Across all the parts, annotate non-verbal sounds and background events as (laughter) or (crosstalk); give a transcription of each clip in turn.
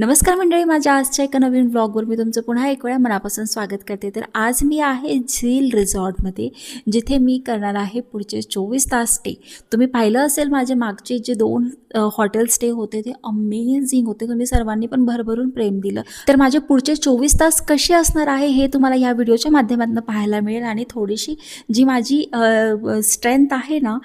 नमस्कार मंडळी माझ्या आजच्या एका नवीन ब्लॉगवर मी तुमचं पुन्हा एक वेळा मनापासून स्वागत करते. तर आज मी आहे झील रिझॉर्टमध्ये जिथे मी करणार आहे पुढचे चोवीस तास स्टे तुम्ही पाहिलं असेल माझे मागचे जे दोन हॉटेल स्टे होते ते अमेझिंग होते. तुम्ही सर्वांनी पण भरभरून प्रेम दिलं. तर माझे पुढचे चोवीस तास कसे असणार आहे हे तुम्हाला या व्हिडिओच्या माध्यमातून पाहायला मिळेल. आणि थोडीशी जी माझी स्ट्रेंथ आहे ना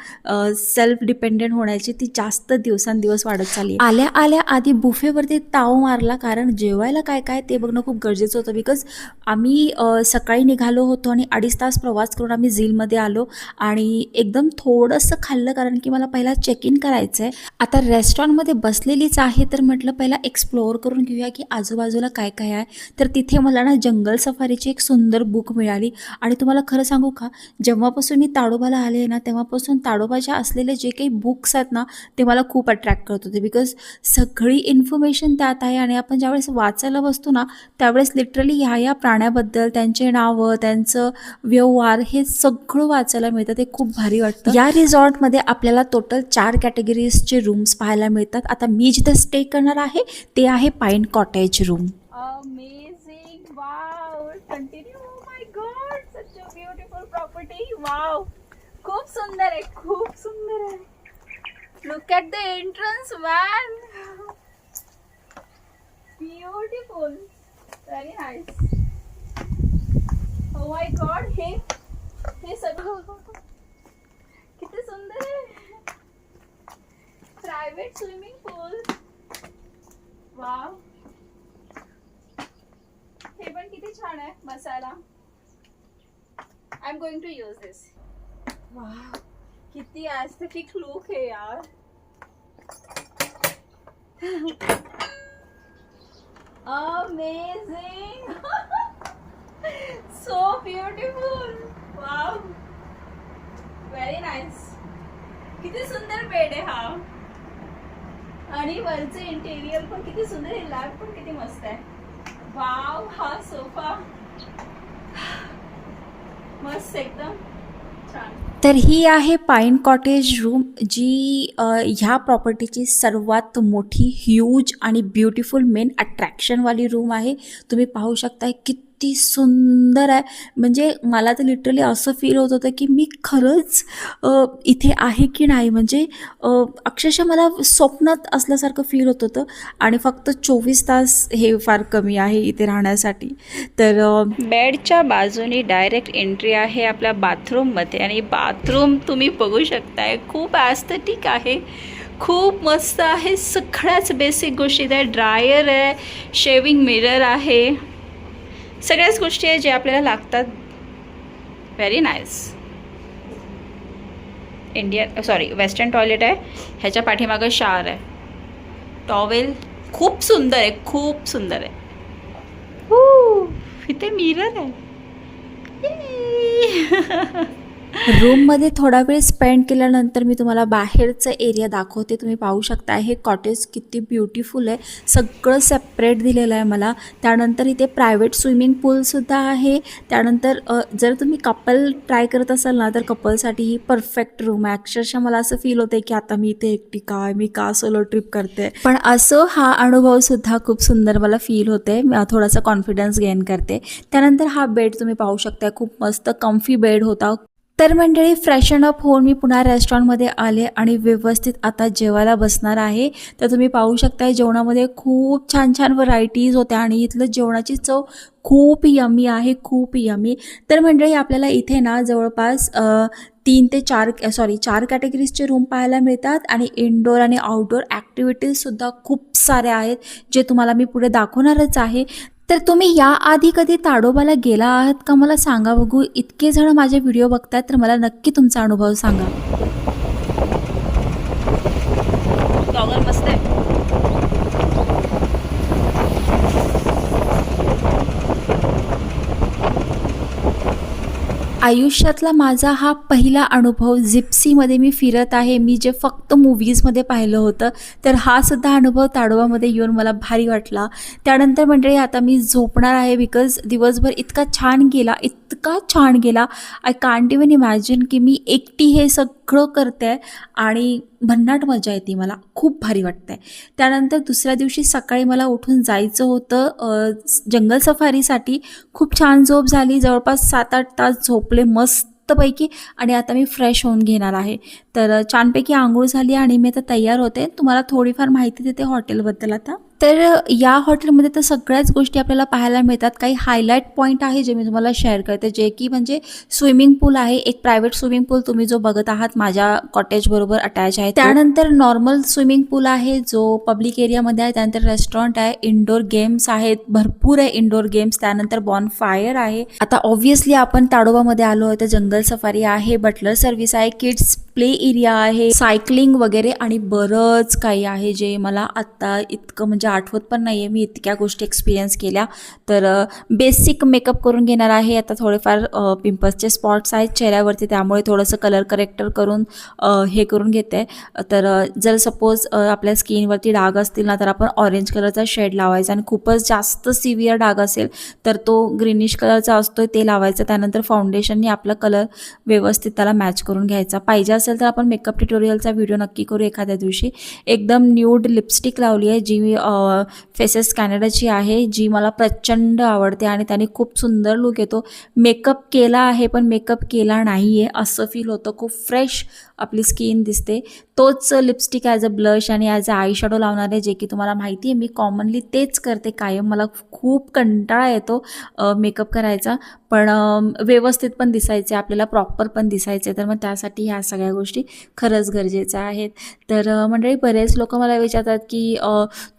सेल्फ डिपेंडेंट होण्याची ती जास्त दिवसांदिवस वाढत चालली आल्या आल्या आधी बुफेवरती ताव मारला कारण जेवायला काय काय ते बघणं खूप गरजेचं होतं. बिकॉज आम्ही सकाळी निघालो होतो आणि अडीच तास प्रवास करून आम्ही झीलमध्ये आलो आणि एकदम थोडंसं खाल्लं कारण की मला पहिला चेक इन करायचं आहे आता रेस्टॉरंटमध्ये बसलेलीच आहे तर म्हटलं पहिला एक्सप्लोअर करून घेऊया की आजूबाजूला काय काय आहे. तर तिथे मला ना जंगल सफारीची एक सुंदर बुक मिळाली. आणि तुम्हाला खरं सांगू का जेव्हापासून मी ताडोबाला आले आहे ना तेव्हापासून ताडोबाच्या असलेले जे काही बुक्स आहेत ना ते मला खूप अट्रॅक्ट करत होते. बिकॉज सगळी इन्फॉर्मेशन त्यात आहे आणि आपण ज्यावेळेस वाचायला बसतो ना त्यावेळेस लिटरली ह्या या प्राण्याबद्दल त्यांचे नावं त्यांचं व्यवहार हे सगळं वाचायला मिळतं. ते खूप भारी वाटतं. या रिसॉर्टमध्ये आपल्याला टोटल चार कॅटेगरीजचे रूम्स पाहायला मिळतात. आता मी जिथे स्टे करणार आहे ते आहे पाईन कॉटेज रूम! Wow! खूप सुंदर आहे खूप सुंदर आहे. Look at the entrance man beautiful very nice oh my god हे हे सगळं किती सुंदर आहे प्रायव्हेट स्विमिंग पूल वाव हे पण किती छान आहे मसाला। I am going to use this wow किती ॲस्थेटिक लुक आहे यार। Amazing so beautiful wow very nice किती सुंदर बेड आहे हा. आणि वरचे इंटेरियर पण किती सुंदर आहे. लॅब पण किती मस्त आहे. वाव हा सोफा (sighs) मस्त एकदम. तर ही आहे पाईन कॉटेज रूम जी ह्या प्रॉपर्टीची सर्वात मोठी ह्यूज आणि ब्युटिफुल मेन अट्रॅक्शनवाली रूम आहे. तुम्ही पाहू शकताय किती किती सुंदर आहे. म्हणजे मला तर लिटरली असं फील होत होतं की मी खरंच इथे आहे की नाही. म्हणजे अक्षरशः मला स्वप्नात असल्यासारखं फील होत होतं. आणि फक्त चोवीस तास हे फार कमी आहे इथे राहण्यासाठी. तर बेडच्या बाजूने डायरेक्ट एंट्री आहे आपल्या बाथरूममध्ये आणि बाथरूम तुम्ही बघू शकताय खूप ॲस्थेटिक आहे. खूप मस्त आहे. सगळ्याच बेसिक गोष्टी त्या ड्रायर आहे शेविंग मिरर आहे. सगळ्याच गोष्टी आहे जे आपल्याला लागतात. Very nice Indian sorry western toilet आहे. ह्याच्या पाठीमागं शार आहे. टॉवेल खूप सुंदर आहे खूप सुंदर आहे. हू, इथे मिरर आहे. (laughs) रूममध्ये थोडा वेळ स्पेंड केल्यानंतर मी तुम्हाला बाहेरचं एरिया दाखवते. तुम्ही पाहू शकता हे कॉटेज किती ब्युटिफुल आहे. सगळं सेपरेट दिलेलं आहे मला. त्यानंतर इथे प्रायव्हेट स्विमिंग पूलसुद्धा आहे. त्यानंतर जर तुम्ही कपल ट्राय करत असाल ना तर कपलसाठी ही परफेक्ट रूम आहे. अक्षरशः मला असं फील होतं की आता मी इथे एकटी काय मी का सोलो ट्रिप करते पण असं हा अनुभवसुद्धा खूप सुंदर मला फील होते थोडासा कॉन्फिडन्स गेन करते. त्यानंतर हा बेड तुम्ही पाहू शकता खूप मस्त कम्फी बेड होता. तर मंडळी फ्रेशन अप होऊन मी पुन्हा रेस्टॉरंटमध्ये आले आणि व्यवस्थित आता जेवायला बसणार आहे. तर तुम्ही पाहू शकता जेवणामध्ये खूप छान छान व्हरायटीज होत्या आणि इथलं जेवणाची चव खूप यमी आहे खूप यमी तर मंडळी आपल्याला इथे ना जवळपास तीन ते चार सॉरी चार कॅटेगरीजचे रूम पाहायला मिळतात आणि इनडोअर आणि आउटडोअर ॲक्टिव्हिटीजसुद्धा खूप साऱ्या आहेत जे तुम्हाला मी पुढे दाखवणारच आहे. तर तुम्ही याआधी कधी ताडोबाला गेला आहात का? मला सांगा बघू. इतके जण माझे व्हिडिओ बघतायत तर मला नक्की तुमचा अनुभव सांगा. आयुष्यातला माझा हा पहिला अनुभव जिप्सीमध्ये मी फिरत आहे मी जे फक्त मूवीजमध्ये पाहिलं होतं तर हा सुद्धा अनुभव ताडोबामध्ये येऊन मला भारी वाटला. त्यानंतर मंडळी आता मी झोपणार आहे बिकॉज दिवसभर इतका छान गेला इतका छान गेला. आय कांट इवन इमॅजिन की मी एकटी हे सग सगळं करते आहे आणि भन्नाट मजा येते मला. खूप भारी वाटतं आहे त्यानंतर दुसऱ्या दिवशी सकाळी मला उठून जायचं होतं जंगल सफारीसाठी. खूप छान झोप झाली. जवळपास सात आठ तास झोपले मस्तपैकी आणि आता मी फ्रेश होऊन घेणार आहे. तर छानपैकी आंघोळ झाली आणि मी आता तयार होते. तुम्हाला थोडीफार माहिती देते हॉटेलबद्दल आता. तर या हॉटेलमध्ये तर सगळ्याच गोष्टी आपल्याला पाहायला मिळतात. काही हायलाईट पॉईंट आहे जे मी तुम्हाला शेअर करते जे की म्हणजे स्विमिंग पूल आहे. एक प्रायव्हेट स्विमिंग पूल तुम्ही जो बघत आहात माझ्या कॉटेज बरोबर अटॅच आहे. त्यानंतर नॉर्मल स्विमिंग पूल आहे जो पब्लिक एरियामध्ये आहे. त्यानंतर रेस्टॉरंट आहे. इनडोर गेम्स आहेत. भरपूर आहे इनडोर गेम्स त्यानंतर बॉन फायर आहे. आता ऑब्व्हियसली आपण ताडोबामध्ये आलो आहे तर जंगल सफारी आहे बटलर सर्व्हिस आहे किड्स प्ले एरिया आहे सायकलिंग वगैरे आणि बरंच काही आहे जे मला आत्ता इतकं म्हणजे म्हणजे आठवत पण नाही आहे मी इतक्या गोष्टी एक्सपिरियन्स केल्या. तर बेसिक मेकअप करून घेणार आहे. आता थोडेफार पिंपल्सचे स्पॉट्स आहेत चेहऱ्यावरती. त्यामुळे थोडंसं कलर करेक्टर करून हे करून घेते. तर जर सपोज आपल्या स्किनवरती डाग असतील ना तर आपण ऑरेंज कलरचा शेड लावायचा. आणि खूपच जास्त सिव्हिअर डाग असेल तर तो ग्रीनिश कलरचा असतो ते लावायचा. त्यानंतर फाउंडेशनने आपला कलर व्यवस्थित त्याला मॅच करून घ्यायचा. पाहिजे असेल तर आपण मेकअप ट्युटोरियलचा व्हिडिओ नक्की करू एखाद्या दिवशी. एकदम न्यूड लिपस्टिक लावली आहे जी मी फेसेस कॅनडाची आहे जी मला प्रचंड आवडते आणि त्याने खूप सुंदर लुक येतो. मेकअप केला आहे पण मेकअप केला नाही आहे असं फील होतं. खूप फ्रेश आपली स्किन दिसते. तोच लिपस्टिक ॲज अ ब्लश आणि ॲज अ आय शॅडो लावणार आहे जे की तुम्हाला माहिती आहे मी कॉमनली तेच करते कायम. मला खूप कंटाळा येतो मेकअप करायचा. पण व्यवस्थित पण दिसायचे आपल्याला प्रॉपर पण दिसायचे. तर मग त्यासाठी ह्या सगळ्या गोष्टी खरंच गरजेच्या आहेत. तर मंडळी बरेच लोक मला विचारतात की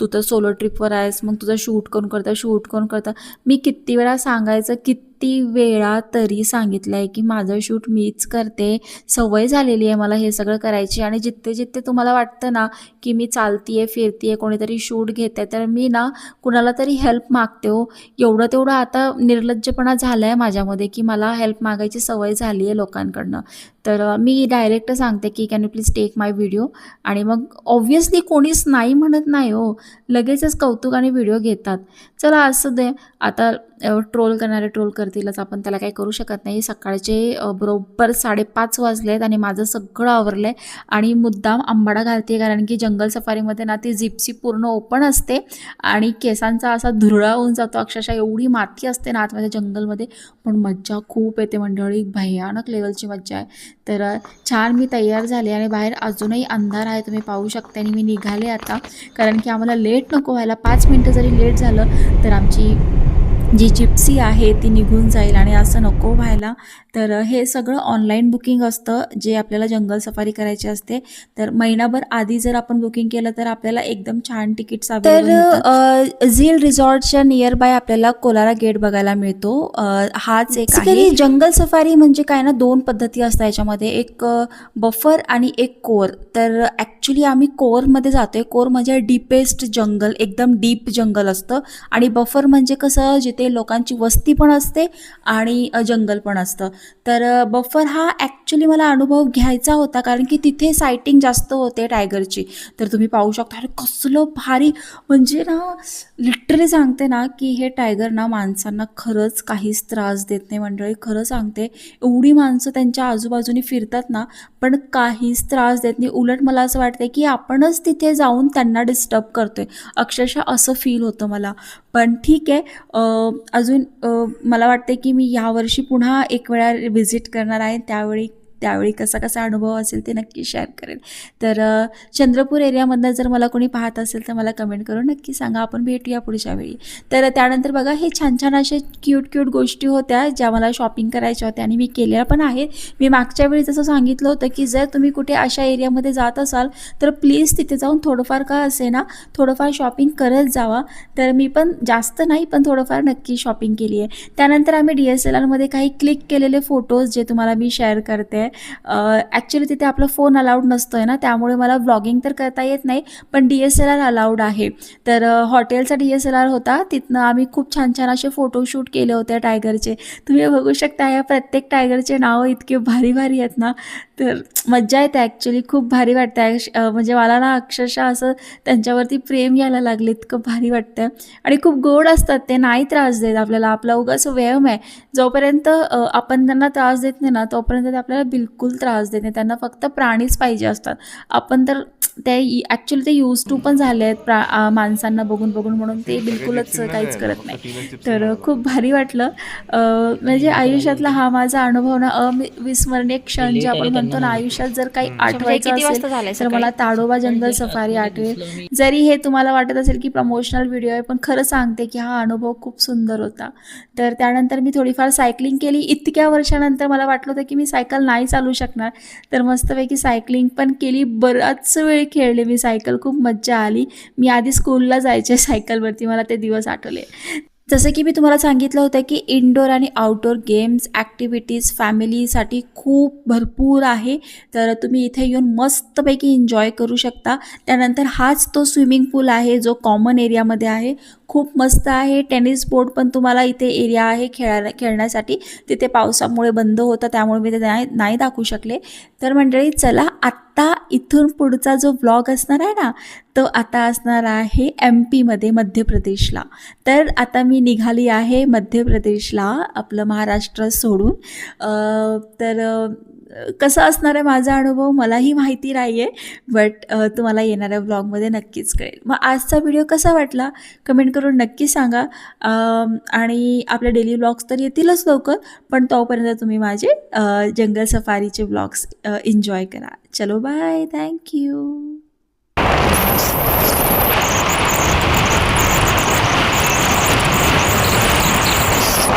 तू तर सोलो ट्रिपवर आहेस मग तुझं शूट कोण करतं? शूट कोण करतं? मी किती वेळा सांगायचं किती वेळा तरी सांगितलं आहे की माझं शूट मीच करते सवय झालेली आहे मला हे सगळं करायची आणि जिथे जिथे तुम्हाला वाटतं ना की मी चालती आहे फिरती आहे कोणीतरी शूट घेते तर मी ना कुणाला तरी हेल्प मागते हो. एवढं तेवढं आता निर्लज्जपणा झाला आहे माझ्यामध्ये की मला हेल्प मागायची सवय झाली आहे लोकांकडनं. तर मी डायरेक्ट सांगते की can you please take my video आणि मग ऑब्व्हियसली कोणीच नाही म्हणत नाही हो. लगेचच कौतुकाने व्हिडिओ घेतात. चला असं दे आता ट्रोल करणारे ट्रोल करतीलच आपण. त्याला काही करू शकत नाही. सकाळचे बरोबर साडेपाच वाजले आहेत आणि माझं सगळं आवरलं आहे आणि मुद्दाम आंबाडा घालते कारण की जंगल सफारीमध्ये ना ती जिप्सी पूर्ण ओपन असते. आणि केसांचा असा धुरळा होऊन जातो. अक्षरशः एवढी माती असते ना आतमध्ये जंगलमध्ये. पण मज्जा खूप येते मंडळी. भयानक लेवलची मज्जा आहे. तर छान मी तयार झाले आणि बाहेर अजूनही अंधार आहे तुम्ही पाहू शकता. आणि मी निघाले आता. कारण की आम्हाला लेट नको व्हायला. पाच मिनटं जरी लेट झालं तर आमची जी जिप्सी आहे ती निघून जाईल आणि असं नको व्हायला. तर हे सगळं ऑनलाईन बुकिंग असतं जे आपल्याला जंगल सफारी करायची असते. तर महिनाभर आधी जर आपण बुकिंग केलं तर आपल्याला एकदम छान तिकीट्स तर झील रिसॉर्टच्या नियर बाय आपल्याला कोलारा गेट बघायला मिळतो. हाच एक आहे. जंगल सफारी म्हणजे काय ना दोन पद्धती असतात याच्यामध्ये. एक बफर आणि एक कोर तर ॲक्च्युली आम्ही कोरमध्ये जातोय. कोर म्हणजे डीपेस्ट जंगल एकदम डीप जंगल असतं. आणि बफर म्हणजे कसं जिथे लोकांची वस्ती पण असते आणि जंगल पण असतं. तर बफर हा ॲक्च्युली मला अनुभव घ्यायचा होता कारण की तिथे सायटिंग जास्त होते टायगरची तर तुम्ही पाहू शकता अरे कसलं भारी. म्हणजे ना लिटरली सांगते ना की हे टायगर ना माणसांना खरंच काहीच त्रास देत नाही मंडळी. खरं सांगते एवढी माणसं त्यांच्या आजूबाजूने फिरतात ना पण काहीच त्रास देत नाही. उलट मला असं वाटतं की आपणच तिथे जाऊन त्यांना डिस्टर्ब करतोय. अक्षरशः असं फील होतं मला. पण ठीक आहे अजून मला वाटते की मी यावर्षी पुन्हा एक वेळा व्हिजिट करणार आहे. त्यावेळी त्यावेळी कसा कसा अनुभव असेल ते नक्की शेअर करेल तर चंद्रपूर एरियामधनं जर मला कोणी पाहत असेल तर मला कमेंट करून नक्की सांगा. आपण भेटूया पुढच्या वेळी. तर त्यानंतर बघा हे छान छान असे क्यूट क्यूट गोष्टी होत्या ज्या मला शॉपिंग करायच्या होत्या आणि मी केल्या पण आहेत. मी मागच्या वेळी जसं सांगितलं होतं की जर तुम्ही कुठे अशा एरियामध्ये जात असाल तर प्लीज तिथे जाऊन थोडंफार का असे ना थोडंफार शॉपिंग करत जावा. तर मी पण जास्त नाही पण थोडंफार नक्की शॉपिंग केली आहे त्यानंतर आम्ही डी एस एल आरमध्ये काही क्लिक केलेले फोटोज जे तुम्हाला मी शेअर करते ॲक्च्युली तिथे आपला फोन अलाउड नसतो आहे ना त्यामुळे मला व्लॉगिंग तर करता येत नाही पण D S L R allowed आहे. तर हॉटेलचा डी एस एल आर होता तिथनं आम्ही खूप छान छान असे फोटोशूट केले होते टायगरचे तुम्ही बघू शकता या प्रत्येक टायगरचे नावं इतके भारी भारी आहेत ना. तर मज्जा येते ॲक्च्युली खूप भारी वाटतं म्हणजे मला ना अक्षरशः असं त्यांच्यावरती प्रेम यायला लागले इतकं भारी वाटतं आणि खूप गोड असतात ते नाही त्रास देत आपल्याला. आपला उगाच व्यायाम आहे. जोपर्यंत आपण त्यांना त्रास देत नाही ना तोपर्यंत ते आपल्याला बिलकुल त्रास देत नाही. त्यांना फक्त प्राणीच पाहिजे असतात. आपण तर ते ॲक्च्युली ते यूज टू पण झाले आहेत प्रा माणसांना बघून बघून म्हणून ते बिलकुलच काहीच करत नाही. तर खूप भारी वाटलं. म्हणजे आयुष्यातला हा माझा अनुभव ना अविस्मरणीय क्षण जे आपण म्हणतो ना आयुष्यात जर काही आठवायचं वाजता असेल तर मला ताडोबा जंगल सफारी आठवेल. जरी हे तुम्हाला वाटत असेल की प्रमोशनल व्हिडिओ आहे पण खरं सांगते की हा अनुभव खूप सुंदर होता. तर त्यानंतर मी थोडीफार सायकलिंग केली. इतक्या वर्षानंतर मला वाटलं होतं की मी सायकल नाही चालू शकणार. तर मस्तपैकी सायकलिंग पण केली. बराच वेळ खेळले मी. सायकल खूप मज्जा आली. मी आधी स्कूलला जायचे (laughs) सायकलवरती मला ते दिवस आठवले. जसं की मी तुम्हाला सांगितलं होतं की इनडोअर आणि आउटडोअर गेम्स ॲक्टिव्हिटीज फॅमिलीसाठी खूप भरपूर आहे. तर तुम्ही इथे येऊन मस्तपैकी एन्जॉय करू शकता. त्यानंतर हाच तो स्विमिंग पूल आहे जो कॉमन एरियामध्ये आहे. खूप मस्त आहे. टेनिस बोर्ड पण तुम्हाला इथे एरिया आहे खेळायला खेळण्यासाठी. तिथे पावसामुळे बंद होतं त्यामुळे मी ते नाही नाही दाखवू शकले. तर मंडळी चला आत्ता इथून पुढचा जो ब्लॉग असणार आहे ना तो आता असणार आहे एम पीमध्ये मध्य प्रदेशला. तर आता मी निघाली आहे मध्य प्रदेशला आपलं महाराष्ट्र सोडून. तर कसं असणार आहे माझा अनुभव मलाही माहिती नाही आहे बट तुम्हाला येणाऱ्या ब्लॉगमध्ये नक्कीच कळेल. मग आजचा व्हिडिओ कसा वाटला? कमेंट करून नक्की सांगा. आणि आपले डेली ब्लॉग्स तर येतीलच लवकर पण तोपर्यंत तुम्ही माझे जंगल सफारीचे ब्लॉग्स एन्जॉय करा. चलो बाय थँक्यू